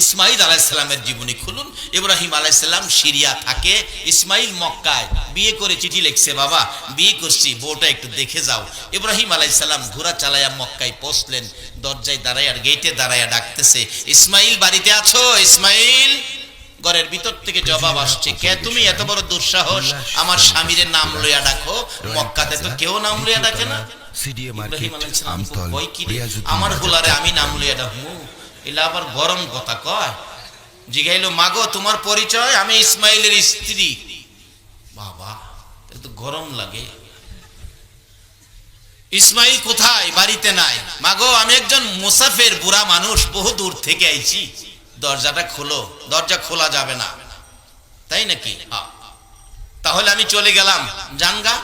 ইসমাইল আলাইসাল্লামের জীবনী খুলুন। ইব্রাহিম আলাইসাল্লাম সিরিয়া থাকে ইসমাইল মক্কায়। বিয়ে করে চিঠি লিখছে বাবা বিয়ে করছি বউটা একটু দেখে যাও। ইব্রাহিম আলাইসাল্লাম ঘোড়া চালাইয়া মক্কায় পৌঁছলেন। দরজায় দাঁড়ায় গেটে দাঁড়াইয়া ডাকতেছে ইসমাইল বাড়িতে আছো? ইসমাইল ঘরের ভিতর থেকে জবাব আসছে কে তুমি? এত বড় দুঃসাহস। আমার স্বামীর নাম লইয়া ডাকো। মক্কাতে তো কেউ নাম লইয়া ডাকে না। সিডিএ মার্কেট আমতল আমার হোলারে আমি নাম লইয়া ডাকমু এলা আবার গরম কথা কয়? জিগাইলো মাগো, তোমার পরিচয়? আমি ইসমাইলের স্ত্রী। বাবা তো গরম লাগে। ইসমাইল কোথায়? বাড়িতে নাই। মাগো, আমি একজন মুসাফের বুড়া মানুষ, বহু দূর থেকে আইছি। দরজাটা খোলো, দরজা খোলা যাবে না। তাই নাকি। তাহলে আমি চলে গেলাম। জানগা?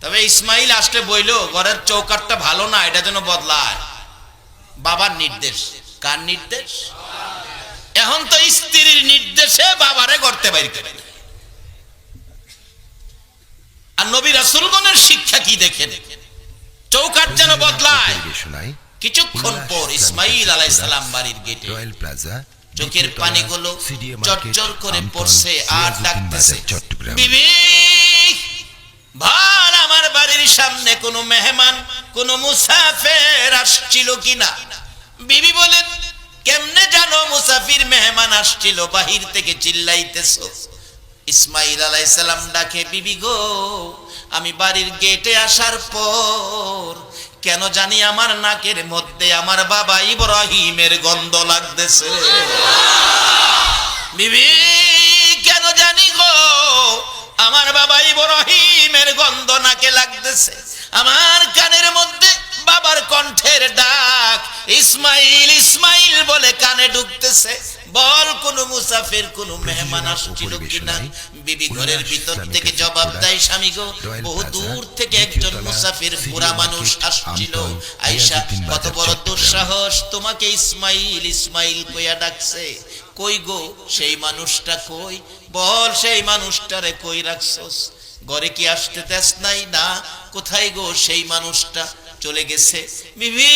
তবে ইসমাইল আসলে বইলো, ঘরের চৌকাটটা ভালো না, এটা যেন বদলায়। বাবার নির্দেশ। কার নির্দেশ? এখন তো স্ত্রীর নির্দেশে বাবারে করতে বাইর করে আর নবী রাসুলগণের শিক্ষা কি দেখেন? চৌকাট যেন বদলায়। কিছুক্ষণ পর ইসমাইল আলাইসালাম বাড়ির গেটে রয়্যাল প্লাজা চোখের পানিগুলো মার্কেট, করে পড়ছে আর ডাকতেছে বিবি ভার আমার বাড়ির সামনে কোনো মেহমান কোনো মুসাফের আসছিল কিনা? বিবি বলেন মুসাফির মেহমান আসছিল, বাহির থেকে চিল্লাইতেছো। ইসমাইল আলাইসালাম ডাকে, বিবি গো, আমি বাড়ির গেটে আসার পর কেন জানি আমার নাকের মধ্যে আমার বাবা ইব্রাহিমের গন্ধ লাগতেছে। বিবি, কেন জানি গো, আমার বাবা ইব্রাহিমের গন্ধ নাকে লাগতেছে। আমার কানের মধ্যে বাবার কণ্ঠের ডাক। ইসমাইল ইসমাইল বলে কানে ঢুকতেছে। বল কোন মুসাফির কোন মেহমান আসছিল কিনা? বিবি ঘরের ভিতর থেকে জবাব দেয় স্বামী গো। বহু দূর থেকে একজন মুসাফির পুরা মানুষ আসছিল। আইসা কত বড় দুঃসাহস। তোমাকে ইসমাইল ইসমাইল কইয়া ডাকছে। কই গো? সেই মানুষটা কই? বল সেই মানুষটারে কই রাখছস? ঘরে কি আসতে দেস নাই? না। কোথায় গো সেই মানুষটা? চলে গেছে। বিবি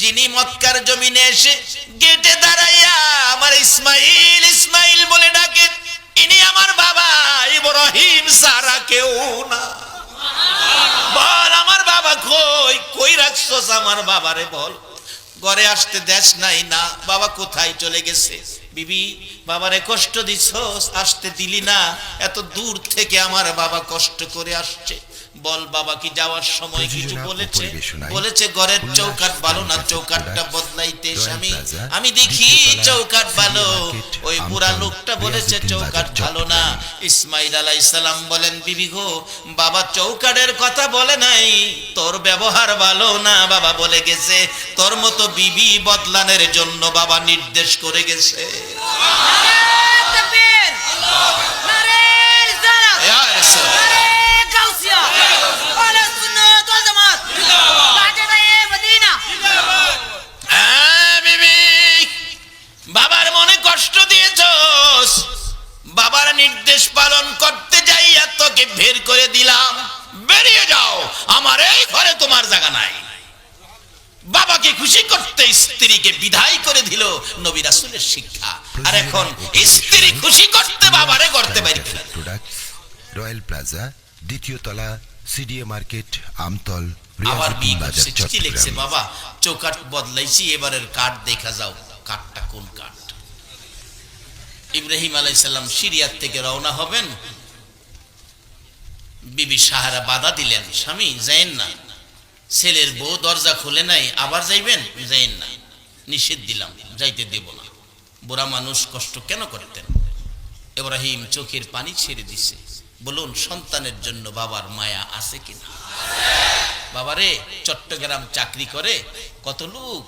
যিনি মক্কার জমিনে এসে গেটে দাঁড়াইয়া আমার ইসমাইল ইসমাইল বলে ডাকে, ইনি আমার বাবা, ইব্রাহিম, সারা কেউ না। বল, আমার বাবা কই? কই রাখছস আমার বাবারে বল। ঘরে আসতে দেশ নাই না, বাবা কোথায় চলে গেছে? বিবি, বাবারে কষ্ট দিছস, আসতে দিলি না। এত দূর থেকে আমার বাবা কষ্ট করে আসছে। বল বাবা কি যাওয়ার সময় কিছু বলেছে? বলেছে ঘরের চৌকাট ভালো না চৌকাটটা বদলাইতে স্বামী আমি দেখি চৌকাট ভালো। ওই বুড়া লোকটা বলেছে চৌকাট ভালো না। ইসমাইল আলাই সালাম বলেন বিবি গো বাবা চৌকাটের কথা বলে নাই। তোর ব্যবহার ভালো না। বাবা বলে গেছে তোর মতো বিবি বদলানের জন্য বাবা নির্দেশ করে গেছে। Yeah. কষ্ট দিয়েছস? বাবার নির্দেশ পালন করতে যাইয়া তোকে বের করে দিলাম। বেরিয়ে যাও আমার এই ঘরে তোমার জায়গা নাই। বাবাকে খুশি করতে স্ত্রীকে বিদায় করে দিল নবী রাসূলের শিক্ষা। আর এখন স্ত্রী খুশি করতে বাবারে করতে পারি রয়্যাল প্লাজা দ্বিতীয় তলা সিডিএ মার্কেট আমতল আবার বিয়ে বাজার করছে। চিঠি লিখছে বাবা চৌকাট বদলাইছি এবারের কাঠ দেখা যাও। কাঠটা কোন কাঠ ইব্রাহিম আলাইসাল্লাম সিরিয়ার থেকে রওনা হবেন। বিবি সাহারা বাধা দিলেন, স্বামী, যাইন না। ছেলের বউ দরজা খুলে নাই, আবার যাইবেন? যাইন না। নিষেধ দিলাম, যাইতে দেব না। বুড়া মানুষ কষ্ট কেন করতেন? ইব্রাহিম চোখের পানি ছেড়ে দিছে, বলুন, সন্তানের জন্য বাবার মায়া আছে কিনা? বাবারে, চট্টগ্রাম চাকরি করে কত লোক?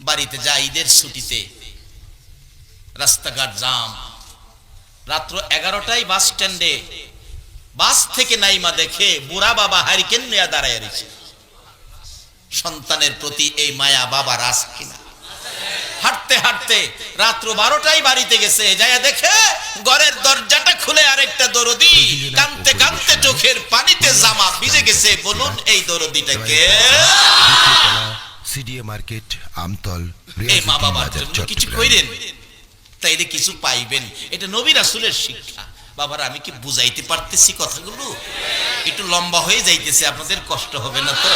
বাড়িতে যায় ঈদের ছুটিতে রাস্তাঘাট জাম। রাত্র এগারোটায় বাস স্ট্যান্ডে। বাস থেকে নাইমা দেখে বুড়া বাবা হারিকেন নিয়ে দাঁড়ায় রয়েছে। সন্তানের প্রতি এই মায়া বাবার আস কিনা হাঁটতে হাঁটতে রাত্র বারোটায় বাড়িতে গেছে যাইয়া দেখে ঘরের দরজাটা খুলে আরেকটা দরদি কানতে কানতে চোখের পানিতে জামা ভিজে গেছে। বলুন এই দরদিটাকে দ্বিতীয় তলা সিডিএ মার্কেট আমতল এই মা বাবার জন্য কিছু। কইরেন? তাইলে কিছু পাইবেন। এটা নবী রাসূলের শিক্ষা। বাবারা, আমি কি বুঝাইতে পারতেছি কথাগুলো? একটু লম্বা হয়ে যাইতেছে, আপনাদের কষ্ট হবে না তো?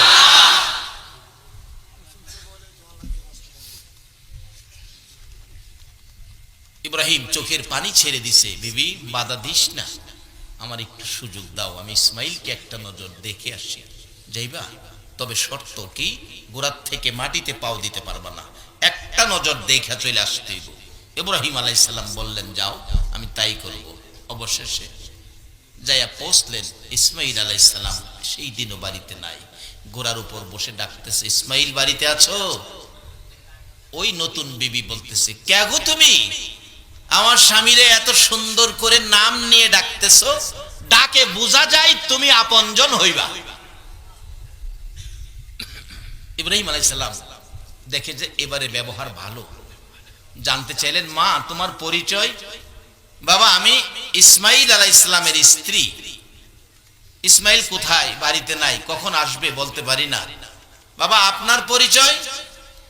ইব্রাহিম চোখের পানি ছেড়ে দিছে, বিবি, বাধা দিস না। আমার একটু সুযোগ দাও, আমি ইসমাইলকে একটা নজর দেখে আসি। যাইবা? তবে শর্ত কি? গোড়ার থেকে মাটিতে পাও দিতে পারবা না। একটা নজর দেখা চলে আসতে হইব। ইব্রাহিম আলাইসাল্লাম বললেন, যাও, আমি তাই করব। অবশেষে যাইয়া পৌঁছলেন ইসমাইল আলাইসাল্লাম সেই দিনও বাড়িতে নাই। গোড়ার উপর বসে ডাকতেছে ইসমাইল বাড়িতে আছো? ওই নতুন বিবি বলতেছে, কে গো তুমি? আমার স্বামীরে এত সুন্দর করে নাম নিয়ে ডাকতেছো, ডাকে বোঝা যায় তুমি আপনজন হইবা। ইব্রাহিম আলাইসাল্লাম দেখে যে এবারে ব্যবহার ভালো। জানতে চাইলেন মা তোমার পরিচয়? বাবা আমি ইসমাইল আলাহ ইসলামের স্ত্রী। ইসমাইল কোথায়? বাড়িতে নাই। কখন আসবে বলতে পারি না। বাবা আপনার পরিচয়?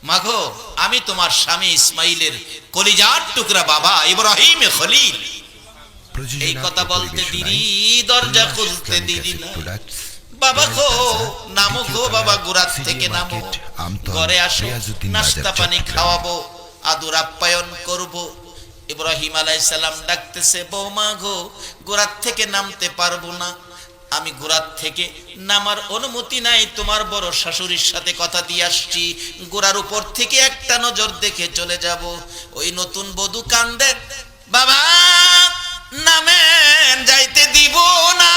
মাগো আমি তোমার স্বামী ইসমাইলের কলিজার টুকরা বাবা ইব্রাহিম খলিল। এই কথা বলতে দিদি দরজা খুলতে দিদি না। বাবা গো নামো গো বাবা সিডি থেকে নামো। ঘরে আসো নাস্তা পানি খাওয়াবো আদর আপ্যায়ন করব। ইব্রাহিম আলাইসালাম ডাকতেছে বৌমা গো, গোড়ার থেকে নামতে পারব না। আমি গোড়ার থেকে নামার অনুমতি নাই, তোমার বড় শাশুড়ির সাথে কথা দিয়ে আসছি। গোড়ার উপর থেকে একটা নজর দেখে চলে যাব। ওই নতুন বধূ কান্দে, বাবা, নামেন, যাইতে দিব না।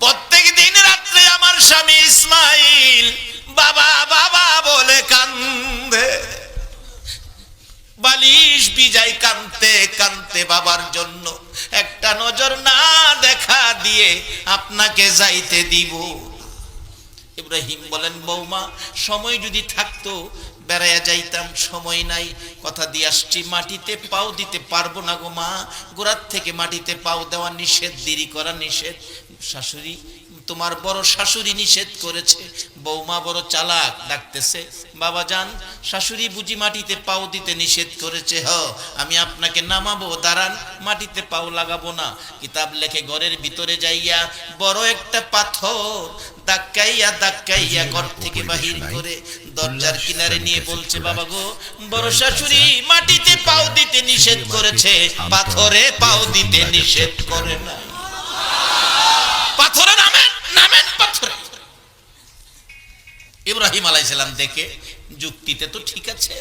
প্রত্যেক দিন রাত্রে আমার স্বামী ইসমাইল, বাবা বাবা বলে কান্দে। বালিশ বিজাই কানতে কানতে বাবার জন্য একটা নজর না দেখা দিয়ে আপনাকে যাইতে দিব। ইব্রাহিম বলেন, বৌমা, সময় যদি থাকতো বেড়াইয়া যাইতাম, সময় নাই। কথা দিয়ে আসছি, মাটিতে পাও দিতে পারব না গো মা। গোড়ার থেকে মাটিতে পাও দেওয়া নিষেধ, দেরি করা নিষেধ। শাশুড়ি, তোমার বড় শাশুড়ি নিষেধ করেছে। বৌমা বড় চালাক ডাকতেছে, বাবা যান, শাশুড়ি বুঝি মাটিতে পাও দিতে নিষেধ করেছে। হ, আমি আপনাকে নামাবো, দাঁড়ান, মাটিতে পাও লাগাবো না। কিতাব লেখে ঘরের ভিতরে যাইয়া বড় একটা পাথর দাক্কাইয়া দাক্কাইয়া ঘর থেকে বাহির করে দরজার কিনারে নিয়ে বলছে বাবা গো বড় শাশুড়ি মাটিতে পাও দিতে নিষেধ করেছে। পাথরে পাও দিতে নিষেধ করে না পাথরে নামেন নামেন পাথরে। ইব্রাহিম আলাইসালাম দেখে যুক্তিতে তো ঠিক আছে।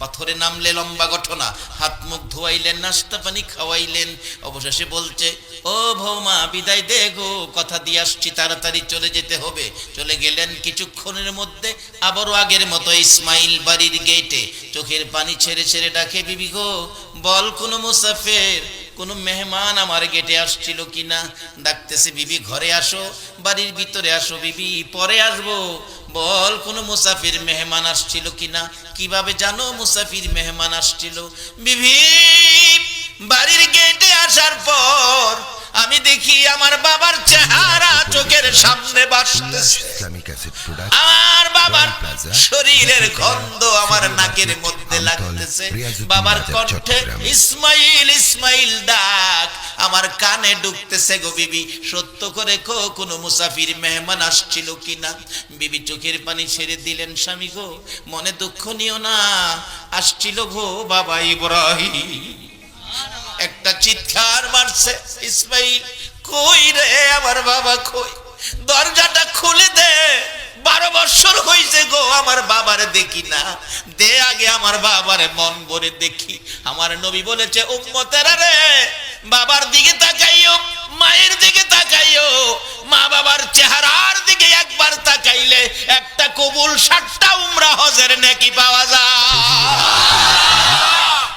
পাথরে নামলে লম্বা ঘটনা হাত মুখ ধোয়াইলেন, নাস্তা পানি খাওয়াইলেন। অবশেষে বলছে, ও ভৌমা বিদায় দে গো, কথা দিয়ে আসছি, তাড়াতাড়ি চলে যেতে হবে। চলে গেলেন কিছুক্ষণের মধ্যে, আবারও আগের মতো ইসমাইল বাড়ির গেটে। চোখের পানি ছেড়ে ছেড়ে ডাকে, বিবি গো, বল কোনো মুসাফের, কোনো মেহমান আমার গেটে আসছিল কিনা? ডাকতেছে, বিবি, ঘরে আসো, বাড়ির ভিতরে আসো, বিবি, পরে আসব। বল, কোনো মুসাফির মেহমান আসছিল কিনা? কীভাবে জানো মুসাফির মেহমান আসছিল? বিভিন্ন বাড়ির গেটে আসার পর আমি দেখি আমার বাবার চেহারা চোখের সামনে বাসতেছে। আমার বাবার শরীরের গন্ধ আমার নাকের মধ্যে লাগতেছে। বাবার কণ্ঠে। ইসমাইল ইসমাইল ডাক। আমার কানে ঢুকতেছে গো বিবি। সত্য করে কো কোনো মুসাফির মেহমান আসছিল কিনা? বিবি চোখের পানি ছেড়ে দিলেন স্বামী গো মনে দুঃখ নিও না। আসছিল গো বাবা ইব্রাহিম। একটা চিৎকার মারছে, ইসমাইল, কই রে আমার বাবা কই? দরজাটা খুলে দে, বারো বছর হয়েছে গো আমার বাবার দেখি না। দে আগে আমার বাবার মন ভরে দেখি। আমার নবী বলেছে, উম্মতেরা রে, বাবার দিকে তাকাইও, মায়ের দিকে তাকাইও, মা বাবার চেহারার দিকে একবার তাকাইলে একটা কবুল ষাটটা উমরা হজের নাকি পাওয়া যায়।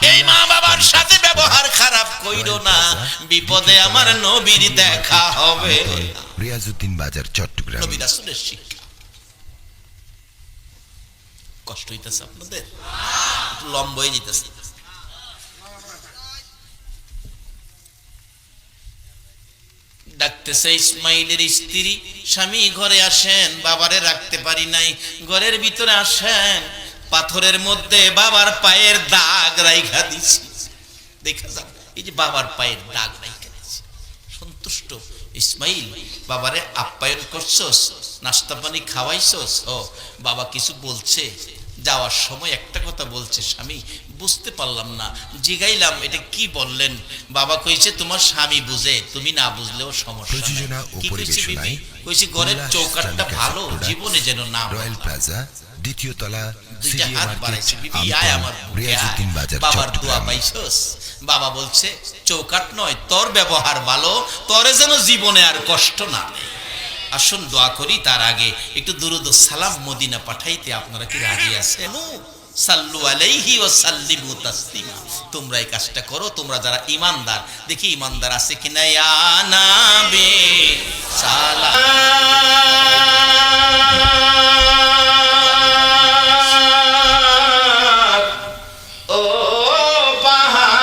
এই মা বাবার সাথে ব্যবহার খারাপ কইরো না। বিপদে আমার নবীর দেখা হবে। রিয়াজউদ্দিন বাজার চট্টগ্রাম। নবী রাসূলের শিক্ষা। কষ্ট হইতেছে আপনাদের? লম্বা হয়ে যেতেছে ডাকতেছে ইসমাইলের স্ত্রী স্বামী ঘরে আসেন বাবারে রাখতে পারি নাই ঘরের ভিতরে আসেন। পাথরের মধ্যে বাবার পায়ের দাগ রাইখা দিছি। দেখা যাক, এই যে বাবার পায়ের দাগ রাইখা দিছি। সন্তুষ্ট। ইসমাইল, বাবারে আপ্যায়ন করছস, নাস্তা পানি খাওয়াইছস? ও, বাবা কিছু বলছে? যাওয়ার সময় একটা কথা বলছে স্বামী বুঝতে পারলাম না। জিগাইলাম এটা কি বললেন? বাবা কইছে তোমার স্বামী বুঝে তুমি না বুঝলেও সমস্যা নাই। কি কইছে বিবি? কইছি ঘরের চৌকাটটা ভালো জীবনে যেন না রয়্যাল প্লাজা দ্বিতীয় তলা বাবার দোয়া পাইছস? বাবা বলছে চৌকাট নয় তোর ব্যবহার ভালো তোরে যেন জীবনে আর কষ্ট না দেয়। আসুন দোয়া করি তার আগে একটু দুরুদ সালাম মদিনা পাঠাইতে আপনারা কি রাজি আছেন? সাল্লু আলাইহি ও সাল্লিমু তাসলিমা। তোমরা এই কাজটা করো, তোমরা যারা ইমানদার দেখি ইমানদার আছে কিনা ইয়া নাবি, সালাম। ও পাহাড়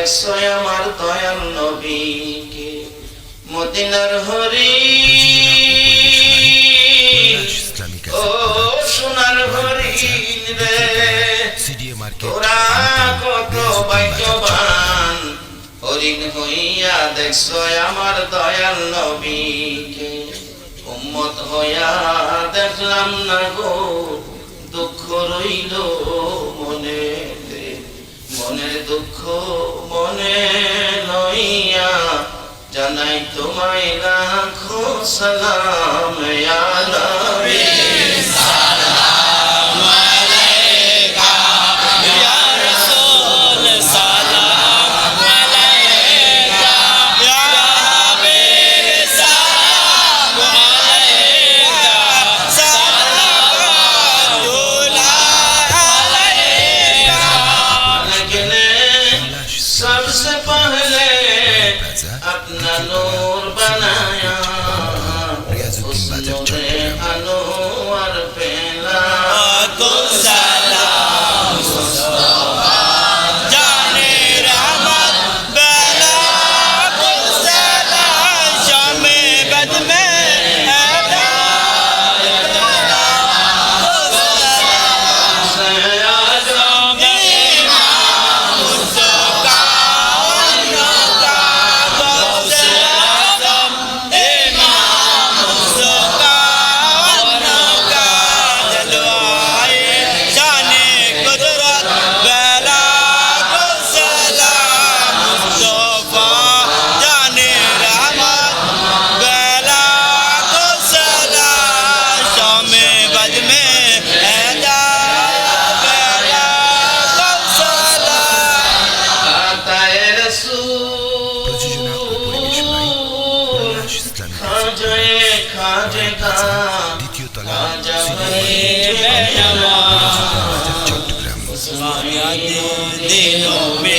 দেখছ আমার দয়াল নবীকে, মদিনার হরি। ও সোনার হরিণ রে, তোরা কত ভাগ্যবান। হরিণ হইয়া দেখছ আমার দয়াল নবীকে, উম্মত হইয়া দেখলাম না গো, দুঃখ রইল মনে। মনের দুঃখ মনে লইয়া জানাই তোমায় রাখো সালাম ইয়া নবী তলা খাজা সিডিএ ভাই বাজার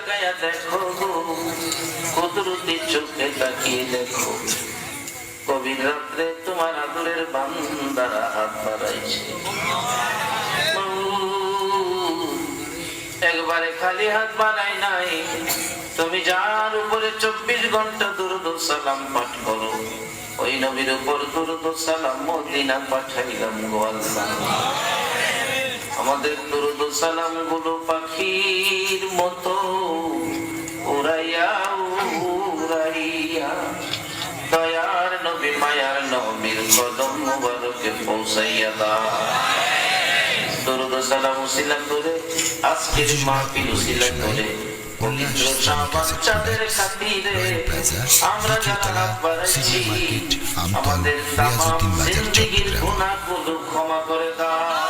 তাকায়া দেখো কুদরতি চোখে তাকিয়ে দেখো। কবির রাত্রে তোমার আদরের বান্দারা হাত বাড়াইছে। একবারে খালি হাত বানাই নাই। তুমি যার উপরে চব্বিশ ঘণ্টা দুরুদ সালাম পাঠ করো, ওই নবীর উপর দুরুদ সালাম মদিনা পাঠাইলাম গো আল্লাহ। আমাদের দুরুদ সালামগুলো পাখির মতো উড়াইয়া উড়াইয়া। দয়ার নবী মায়ার নবীর কদম মুবারকে পৌঁছাইয়া দাও। দরুদ সালাম উসিলা করে আজকের মাহফিল উসিলা করে। আমরা যারা হাত বাড়াইছি আমাদের তামাম জিন্দেগির গুনাহগুলো ক্ষমা করে দাও।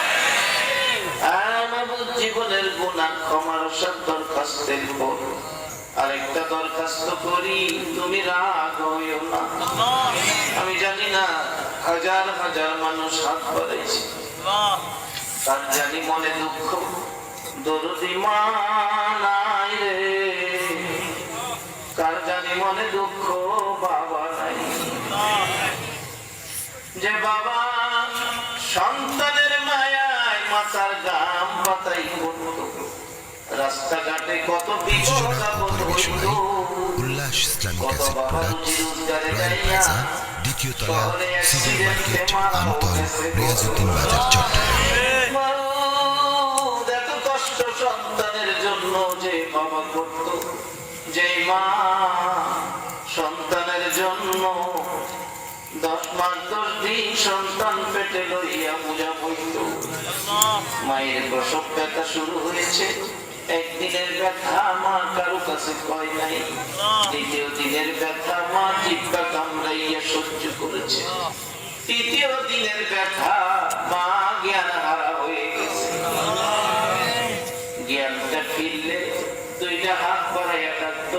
জীবনের গুণা ক্ষমার দরখাস্তের পর আরেকটা দরখাস্ত করি, তুমি রাগ হইও না। আমি জানি না, হাজার হাজার মানুষ হাত বাড়াইছে। তার জানি মনে দুঃখ, দরদি মা নাই রে। কার জানি মনে দুঃখ, বাবা নাই। যে বাবা সন্তানের মায়ায় মাথার গাম পাতাই রাস্তাঘাটে কত বিপদ প্রযোজনা ও আপদ হইত। পরিবেশনায় উল্লাস ইসলামিক অ্যাসেট বাহাদুরি রয়্যাল প্লাজা দ্বিতীয় তলা শহরে মার্কেট accident এ মারা আমতল গেছে বাজার চট্টগ্রাম। কষ্ট সন্তানের জন্য যে বাবা করত। যে মা সন্তানের জন্য দশ মাস দশ দিন সন্তান পেটে লইয়া পূজা বইত মায়ের প্রসব ব্যথা শুরু হয়েছে। একদিনের ব্যথা মা কারও কাছে কয় নাই। দ্বিতীয় দিনের ব্যথা মা কামড়াইয়া সহ্য করেছে। তৃতীয় দিনের ব্যথা মা জ্ঞান হারা হয়ে গেছে। জ্ঞানটা ফিরলে দুইটা হাত বাড়াইয়া ডাকতো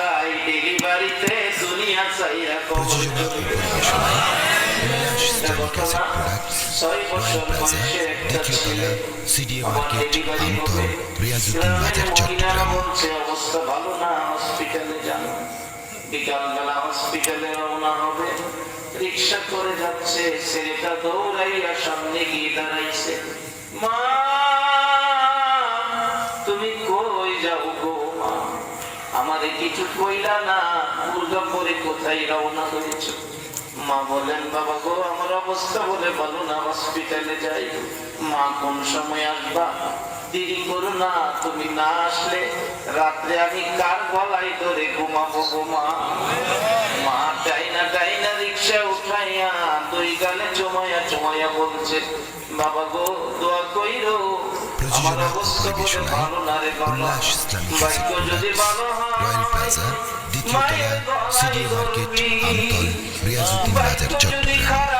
আশায় ডেলিভারিতে দুনিয়া চাইয়া ছয় বছর একটা ছেলে অবস্থা ভালো না হসপিটালে যান বিকালবেলা হসপিটালে রওনা হবে রিক্সা করে যাচ্ছে ছেলেটা দৌড়াইয়া সামনে গিয়ে দাঁড়াইছে মা কইলা না, দুর্গাপুরে কোথায় রওনা হয়েছ? মা বলেন গো, আমার অবস্থা বলে না যাই। না, তুমি না আসলে রাত্রে আমি কার গলায় ধরে ঘুমাবো গো মা? ডাইনা ডাইনা রিক্সা উঠাইয়া দুই গালে জমাইয়া জমাইয়া বলছে, বাবা গো, দোয়া কইরো রয়্যাল প্লাজা দ্বিতীয় তলা গলায় মার্কেট আমতল রিয়াজুদ্দিন বাজার চট্টগ্রাম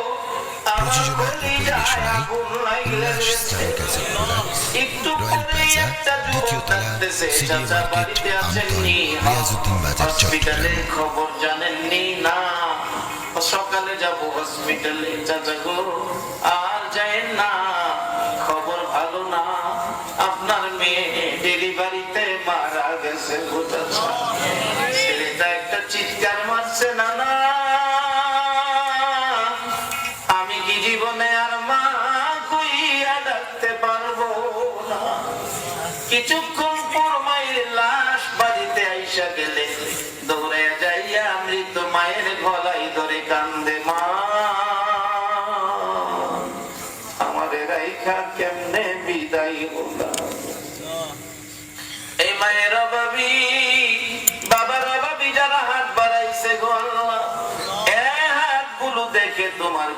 আমার প্রযোজনা ও কলিজায় পরিবেশনায় Ullas Islamic asset royal Plaza, দ্বিতীয় তলা চাচা মার্কেট, আমতল আছেননি? রিয়াজউদ্দিন বাজার, চট্টগ্রাম। খবর জানেননি না। সকালে যাব হসপিটালে চাচা গো আর যায়েন না, খবর ভালো না। আপনার মেয়ে ডেলিভারিতে মারা গেছে ছেলেটা একটা চিৎকার মারছে না না কিছুক্ষণ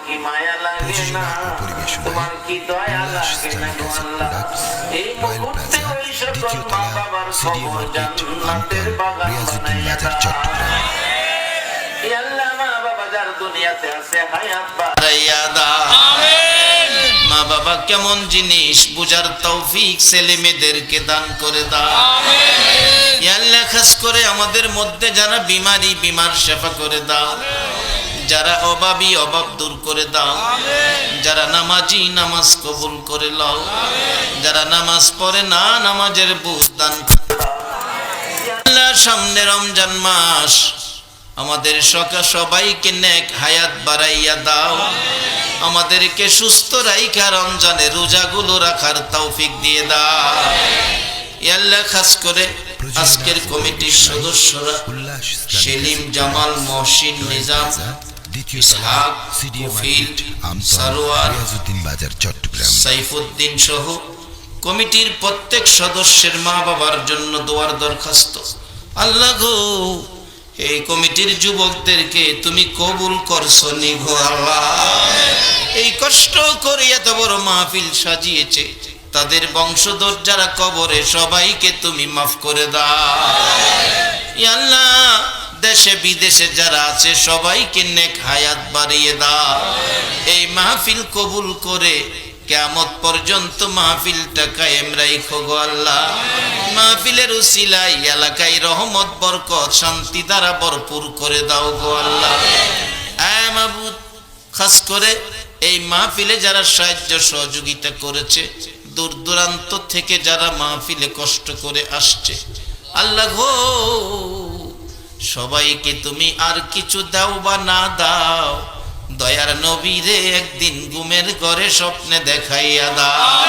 কি মায়া লাগে না? তোমার কি দয়া লাগে না গো আল্লাহ এই মুহূর্তে ওই সকল মা বাবার খবর জান্নাতের বাগান বানাইয়া দাও। আল্লাহ মা বাবা যার দুনিয়াতে আছে হায়াত বাড়াইয়া দাও। মা বাবা কেমন জিনিস বুঝার তৌফিক ছেলে মেয়েদেরকে দান করে দাও। আল্লাহ খাস করে আমাদের মধ্যে যারা বিমারি বিমার সেবা করে দাও। যারা অভাবী অভাব দূর করে দাও। যারা নামাজি নামাজ কবুল করে লও। যারা নামাজ পড়ে না নামাজের বুঝ দান সামনে রমজান মাস আমাদের সকা সবাইকে নেক হায়াত বাড়াইয়া দাও। আমাদেরকে সুস্থ রাইখা রমজানে রোজাগুলো রাখার তৌফিক দিয়ে দাও। আল্লাহ খাস করে আজকের কমিটির সদস্যরা সেলিম জামাল মহসিন নিজাম দ্বিতীয় ইসহাক, মার্কেট সারোয়ার, রিয়াজউদ্দিন বাজার চট্টগ্রাম। সাইফুদ্দিন সহ কমিটির প্রত্যেক সদস্যের মা বাবার জন্য দোয়ার দরখাস্ত। আল্লাহ গো এই কমিটির যুবকদেরকে তুমি কবুল করছ নিঘো আল্লাহ। এই কষ্ট করে এত বড় মাহফিল সাজিয়েছে তাদের বংশধর যারা কবরে সবাইকে তুমি মাফ করে দাও। আল্লাহ দেশে, বিদেশে যারা আছে, সবাইকে নেক হায়াত বাড়িয়ে দাও। এই মাহফিল কবুল করে কেমত পর্যন্ত মাহফিলটা কায়েম রাইখো গো আল্লাহ। মাহফিলের উসিলাই এলাকায় রহমত, বরকত, শান্তি দ্বারা ভরপুর করে দাও গো আল্লাহ। খাস করে এই মাহফিলে যারা সাহায্য সহযোগিতা করেছে, দূর দূরান্ত থেকে যারা মাহফিলে কষ্ট করে আসছে। আল্লাহ গো সবাইকে তুমি আর কিছু দাও বা না দাও দয়ার নবীরে একদিন ঘুমের ঘরে স্বপ্নে দেখাইয়া দাও।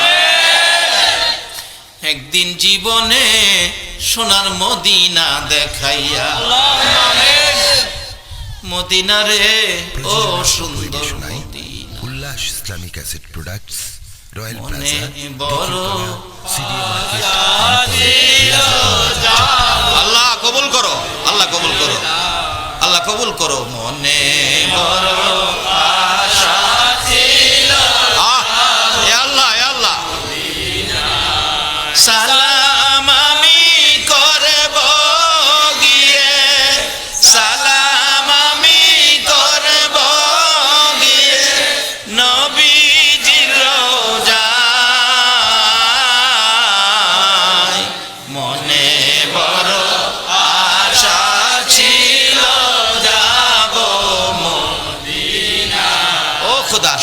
একদিন জীবনে সোনার মদিনা দেখাইয়া মদিনারে ও সুন্দর Medina. Ullas Islamic Asset Products Royal মনে প্লাজা বড় সিডিএ মার্কেট করো আল্লাহ কবুল করো। আল্লাহ কবুল করো মনে আশা।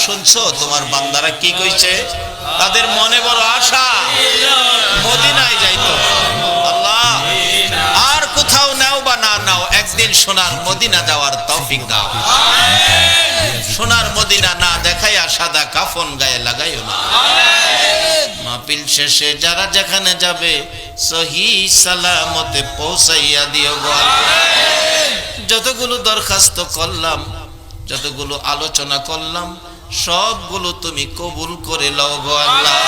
শুনছো? তোমার বান্দারা কি কইছে? তাদের মনে বড় আশা। মদিনায় যাইতো। আল্লাহ, আর কোথাও নাও বা না নাও, একদিন সোনার মদিনা যাওয়ার তৌফিক দাও। সোনার মদিনা না দেখাইয়া সাদা কাফন গায়ে লাগাইও না। মাহফিল শেষে যারা যেখানে যাবে, সহি সালামতে পৌঁছাইয়া দিও যতগুলো দরখাস্ত করলাম, যতগুলো আলোচনা করলাম সবগুলো তুমি কবুল করে লও গো আল্লাহ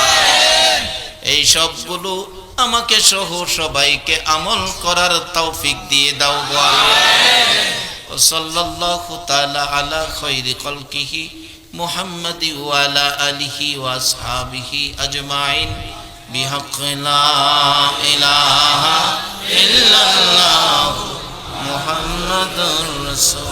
এই সবগুলো আমাকে সহ সবাইকে আমল করার তৌফিক দিয়ে দাও গো আল্লাহ وصلى الله تعالى على خير خلقه محمد وعلى آله وأصحابه أجمعين بحق لا إله إلا الله محمد رسول